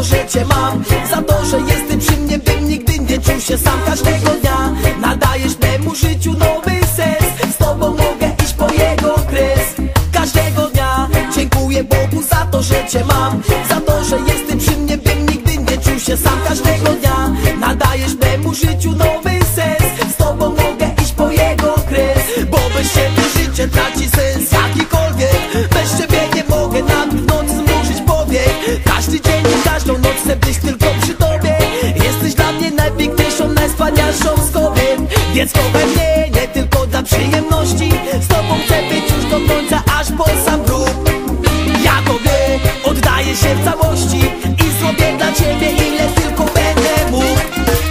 to, że cię mam. Za to, że jesteś przy mnie, bym nigdy nie czuł się sam. Każdego dnia Nadajesz temu życiu nowy sens. Z tobą mogę iść po jego kres. Każdego dnia Dziękuję Bogu za to, że cię mam. Więc kochaj mnie nie tylko dla przyjemności. Z tobą chcę być już do końca, aż po sam grób. Ja tobie oddaję się w całości I zrobię dla ciebie ile tylko będę mógł.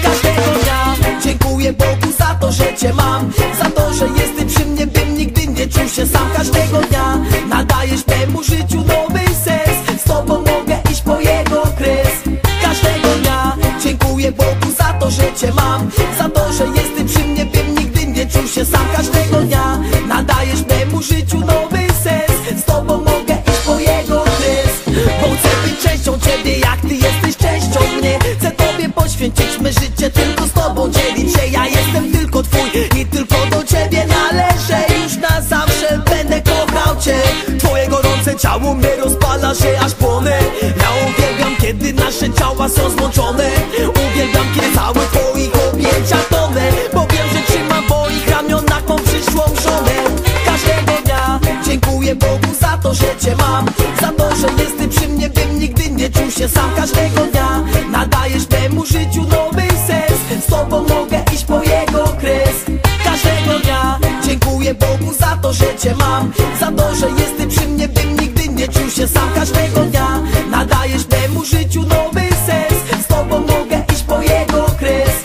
Każdego dnia dziękuję Bogu za to, że cię mam. Za to, że jesteś przy mnie, bym nigdy nie czuł się sam. Każdego dnia się sam Każdego dnia. Nadajesz memu życiu nowy sens. Z tobą mogę iść po jego kres Bo chcę być częścią ciebie, jak ty jesteś częścią mnie. Chcę tobie poświęcić me życie, tylko z tobą dzielić się. Ja jestem tylko twój i tylko do ciebie należę. Już na zawsze będę kochał cię. Twoje gorące ciało mnie rozpala się aż płonę. Ja uwielbiam, kiedy nasze ciała są złączone Za to, że jesteś przy mnie, bym nigdy nie czuł się sam Każdego dnia. Nadajesz memu życiu nowy sens. Z tobą mogę iść po jego kres. Każdego dnia dziękuję Bogu za to, że cię mam. Za to, że jesteś przy mnie, bym nigdy nie czuł się sam Każdego dnia. Nadajesz memu życiu nowy sens. Z tobą mogę iść po jego kres.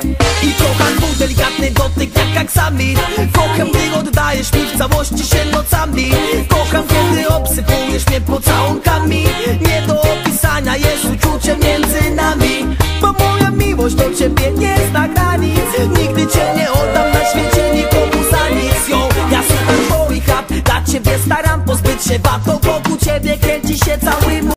I kocham twój delikatny dotyk jak aksamit Kocham, gdy oddajesz mi w całości się nocami. Kocham, kiedy obsypujesz mnie pocałunkami. Nie do opisania jest uczucie między nami. Bo moja miłość do ciebie nie zna granic. Nigdy cię nie oddam na świecie nikomu za nic. Yo, ja twoich rap, dla ciebie staram pozbyć się wad